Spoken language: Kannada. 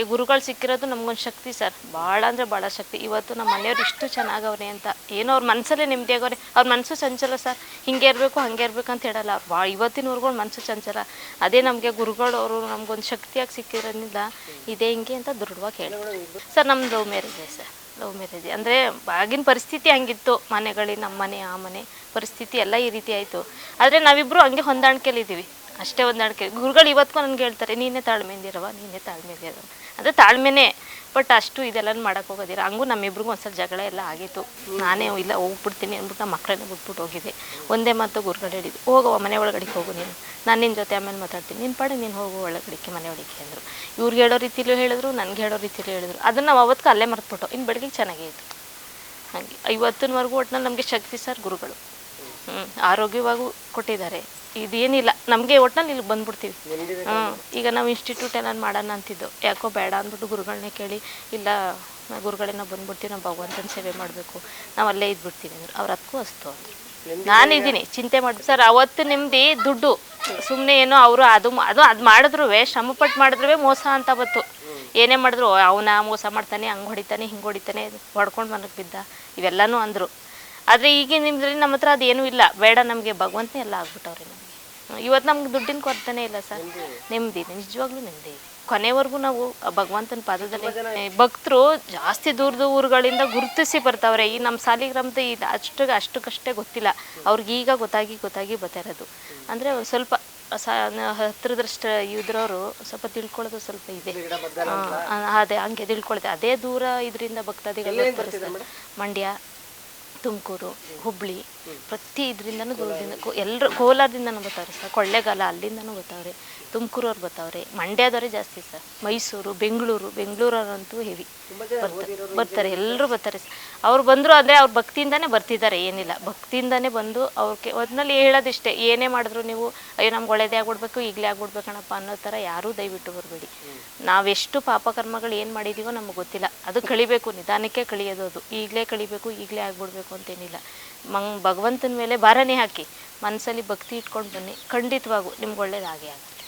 ನಮಗೆ ಗುರುಗಳು ಸಿಕ್ಕಿರೋದು ನಮಗೊಂದು ಶಕ್ತಿ ಸರ್. ಭಾಳ ಅಂದರೆ ಭಾಳ ಶಕ್ತಿ. ಇವತ್ತು ನಮ್ಮ ಮನೆಯವ್ರು ಇಷ್ಟು ಚೆನ್ನಾಗವ್ರೆ ಅಂತ. ಏನೋ ಅವ್ರ ಮನಸ್ಸಲ್ಲೇ ನೆಮ್ಮದಿ ಆಗವ್ರೆ. ಅವ್ರ ಮನಸ್ಸು ಚಂಚಲ ಸರ್. ಹಿಂಗೆ ಇರಬೇಕು, ಹಂಗೆ ಇರಬೇಕು ಅಂತ ಹೇಳಲ್ಲ. ಅವ್ರು ಭಾಳ ಮನಸ್ಸು ಚಂಚಲ. ಅದೇ ನಮಗೆ ಗುರುಗಳು ಅವರು ನಮಗೊಂದು ಶಕ್ತಿಯಾಗಿ ಸಿಕ್ಕಿರೋದ್ರಿಂದ ಇದೇ ಹಿಂಗೆ ಅಂತ ದೃಢವಾಗಿ ಹೇಳಿ ಸರ್ ನಮ್ಮದು ಲವ್ ಸರ್. Love marriage. ಅಂದರೆ ಆಗಿನ ಪರಿಸ್ಥಿತಿ ಹಂಗಿತ್ತು ಮನೆಗಳಿ ನಮ್ಮ ಮನೆ, ಆ ಮನೆ. ಪರಿಸ್ಥಿತಿ ಎಲ್ಲ ಈ ರೀತಿ ಆಯಿತು. ಆದರೆ ನಾವಿಬ್ಬರು ಹಂಗೆ ಹೊಂದಾಣಿಕೆಲಿದ್ದೀವಿ ಅಷ್ಟೇ ಒಂದು ನಡಕೆ ಗುರುಗಳು ಇವತ್ತಿಗೂ ನನಗೆ ಹೇಳ್ತಾರೆ, ನೀನೇ ತಾಳ್ಮೆಯಿಂದಿರವ ನೀನೇ ತಾಳ್ಮೆಯಿಂದಿರವ ಅದು ತಾಳ್ಮೆನೇ, ಬಟ್ ಅಷ್ಟು ಇದೆಲ್ಲ ಮಾಡೋಕೆ ಹೋಗೋದಿರ. ಹಂಗೂ ನಮ್ಮಿಬ್ರಿಗೂ ಒಂದ್ಸಲ ಜಗಳ ಎಲ್ಲ ಆಗಿತ್ತು. ನಾನೇ ಇಲ್ಲ, ಹೋಗ್ಬಿಡ್ತೀನಿ ಅಂದ್ಬಿಟ್ಟು ನಮ್ಮ ಮಕ್ಕಳನ್ನ ಬಿಟ್ಬಿಟ್ಟು ಹೋಗಿದ್ದೆ. ಒಂದೇ ಮಾತು ಗುರುಗಳು ಹೇಳಿದ್ವಿ ಹೋಗುವ ಮನೆ ಒಳಗಡೆಗೆ ಹೋಗು ನೀನು. ನಾನು ನಿನ್ನ ಜೊತೆ ಆಮೇಲೆ ಮಾತಾಡ್ತೀನಿ. ನಿನ್ನ ಪಾಡೆ, ನೀನು ಹೋಗು ಒಳಗಡೆಗೆ, ಮನೆ ಒಳಗೆ, ಅಂದರು. ಇವ್ರಿಗೆ ಹೇಳೋ ರೀತಿಲೂ ಹೇಳಿದ್ರು, ನನಗೆ ಹೇಳೋ ರೀತಿಲೂ ಹೇಳಿದ್ರು. ಅದನ್ನು ನಾವು ಅವತ್ತು ಅಲ್ಲೇ ಮರ್ತ್ಬಿಟ್ಟು ಇನ್ನು ಬೆಳಗ್ಗೆ ಚೆನ್ನಾಗೇ ಇತ್ತು. ಹಾಗೆ. ಇವತ್ತಿನವರೆಗೂ ಒಟ್ಟಿನಲ್ಲಿ ನಮಗೆ ಶಕ್ತಿ ಸರ್ ಗುರುಗಳು. ಹ್ಞೂ ಆರೋಗ್ಯವಾಗೂ ಕೊಟ್ಟಿದ್ದಾರೆ. ಇದೇನಿಲ್ಲ. ನಮಗೆ ಒಟ್ಟಿನಲ್ಲಿ ಇಲ್ಲಿ ಬಂದ್ಬಿಡ್ತೀವಿ. ಹ್ಞೂ ಈಗ ನಾವು ಇನ್ಸ್ಟಿಟ್ಯೂಟ್ ಏನಾರು ಮಾಡೋಣ ಅಂತಿದ್ದು. ಯಾಕೋ ಬೇಡ ಅಂದ್ಬಿಟ್ಟು ಗುರುಗಳನ್ನೇ ಕೇಳಿ ಇಲ್ಲ ಗುರುಗಳನ್ನ ಗುರುಗಳೇ ನಾವು ಬಂದ್ಬಿಡ್ತೀವಿ ನಾವು ಭಗವಂತನ ಸೇವೆ ಮಾಡಬೇಕು. ನಾವು ಅಲ್ಲೇ ಇದ್ಬಿಡ್ತೀವಿ ಅಂದ್ರೆ. ಅವ್ರ ಅದಕ್ಕೂ ಅಸ್ತು ಅಂದರು ನಾನಿದ್ದೀನಿ ಚಿಂತೆ ಮಾಡಿ ಸರ್ ಅವತ್ತು ನಿಮ್ಮದು ದುಡ್ಡು ಸುಮ್ಮನೆ ಏನೋ ಅವರು ಅದು ಅದು ಅದು ಮಾಡಿದ್ರು ಶ್ರಮಪಟ್ಟು ಮಾಡಿದ್ರು ಮೋಸ ಅಂತ ಬತ್ತು ಏನೇ ಮಾಡಿದ್ರು ಅವನ ಮೋಸ ಮಾಡ್ತಾನೆ ಹಂಗೆ ಹೊಡಿತಾನೆ ಹಿಂಗೆ ಹೊಡಿತಾನೆ ಹೊಡ್ಕೊಂಡು ಮನಕ್ಕೆ ಬಿದ್ದ. ಇವೆಲ್ಲನೂ ಅಂದರು. ಆದರೆ ಈಗಿನ ನಿಮ್ದ್ರಲ್ಲಿ ನಮ್ಮ ಹತ್ರ ಅದೇನೂ ಇಲ್ಲ. ಬೇಡ ನಮಗೆ ಭಗವಂತನೇ ಎಲ್ಲ ಆಗ್ಬಿಟ್ಟವ್ರಿ ನಮಗೆ. ಇವತ್ತು ನಮ್ಗೆ ದುಡ್ಡಿನ ಕೊರತೆನೇ ಇಲ್ಲ ಸರ್. ನೆಮ್ಮದಿ ಇದೆ ನಿಜವಾಗ್ಲೂ ನೆಮ್ಮದಿ ಇದೆ ಕೊನೆವರೆಗೂ ನಾವು ಭಗವಂತನ ಪಾದದಲ್ಲಿ ಭಕ್ತರು ಜಾಸ್ತಿ ದೂರದ ಊರುಗಳಿಂದ ಗುರುತಿಸಿ ಬರ್ತಾವ್ರೆ. ಈ ನಮ್ಮ ಸಾಲಿಗ್ರಾಮದ ಇದು ಅಷ್ಟು, ಅಷ್ಟಕ್ಕಷ್ಟೇ ಗೊತ್ತಿಲ್ಲ. ಅವ್ರಿಗೆ ಈಗ ಗೊತ್ತಾಗಿ ಗೊತ್ತಾಗಿ ಬರ್ತಾ ಇರೋದು. ಅಂದರೆ ಸ್ವಲ್ಪ ಸ ಹತ್ರದಷ್ಟು ಇದ್ರವರು ಸ್ವಲ್ಪ ತಿಳ್ಕೊಳ್ಳೋದು ಸ್ವಲ್ಪ ಇದೆ. ಅದೇ, ಹಂಗೆ ತಿಳ್ಕೊಳ್ತೇವೆ ಅದೇ ದೂರ ಇದರಿಂದ ಭಕ್ತಾದಿಗಳು ಮಂಡ್ಯ ತುಮಕೂರು ಹುಬ್ಳಿ ಪ್ರತಿ ಇದರಿಂದನೂ ದೂರದಿಂದ ಎಲ್ಲರೂ ಕೋಲಾರದಿಂದನೂ ಬರ್ತಾವ್ರಿ ಸರ್ ಕೊಳ್ಳೇಗಾಲ ಅಲ್ಲಿಂದನೂ ಬರ್ತಾವ್ರೆ ತುಮಕೂರವ್ರು ಬರ್ತಾವ್ರಿ ಮಂಡ್ಯದವರೇ ಜಾಸ್ತಿ ಸರ್ ಮೈಸೂರು ಬೆಂಗಳೂರು ಬೆಂಗಳೂರವ್ರಂತೂ ಹೆವಿ ಬರ್ತಾರೆ ಬರ್ತಾರೆ ಎಲ್ಲರೂ ಬರ್ತಾರೆ ಸರ್. ಅವ್ರು ಬಂದರು ಅಂದರೆ ಅವ್ರ ಭಕ್ತಿಯಿಂದನೇ ಬರ್ತಿದ್ದಾರೆ ಏನಿಲ್ಲ ಭಕ್ತಿಯಿಂದನೇ ಬಂದು ಅವ್ರಿಗೆ ಒದ್ನಲ್ಲಿ ಹೇಳೋದಿಷ್ಟೇ ಏನೇ ಮಾಡಿದ್ರು ನೀವು ಅಯ್ಯೋ ನಮ್ಗೆ ಒಳ್ಳೇದೇ ಆಗ್ಬಿಡ್ಬೇಕು ಈಗಲೇ ಆಗ್ಬಿಡ್ಬೇಕಣಪ್ಪ ಅನ್ನೋ ಥರ ಯಾರೂ ದಯವಿಟ್ಟು ಬರಬೇಡಿ. ನಾವೆಷ್ಟು ಪಾಪಕರ್ಮಗಳು ಏನು ಮಾಡಿದೀವೋ ನಮಗೆ ಗೊತ್ತಿಲ್ಲ ಅದು ಕಳಿಬೇಕು ನಿಧಾನಕ್ಕೆ ಕಳಿಯೋದು ಅದು ಈಗಲೇ ಕಳಿಬೇಕು ಈಗಲೇ ಆಗ್ಬಿಡ್ಬೇಕು ಅಂತೇನಿಲ್ಲ ಮಂಗ್ ಭಗವಂತನ ಮೇಲೆ ಭಾರನೇ ಹಾಕಿ ಮನಸ್ಸಲ್ಲಿ ಭಕ್ತಿ ಇಟ್ಕೊಂಡು ಬನ್ನಿ. ಖಂಡಿತವಾಗೂ ನಿಮ್ಗೆ ಒಳ್ಳೇದಾಗೇ ಆಗುತ್ತೆ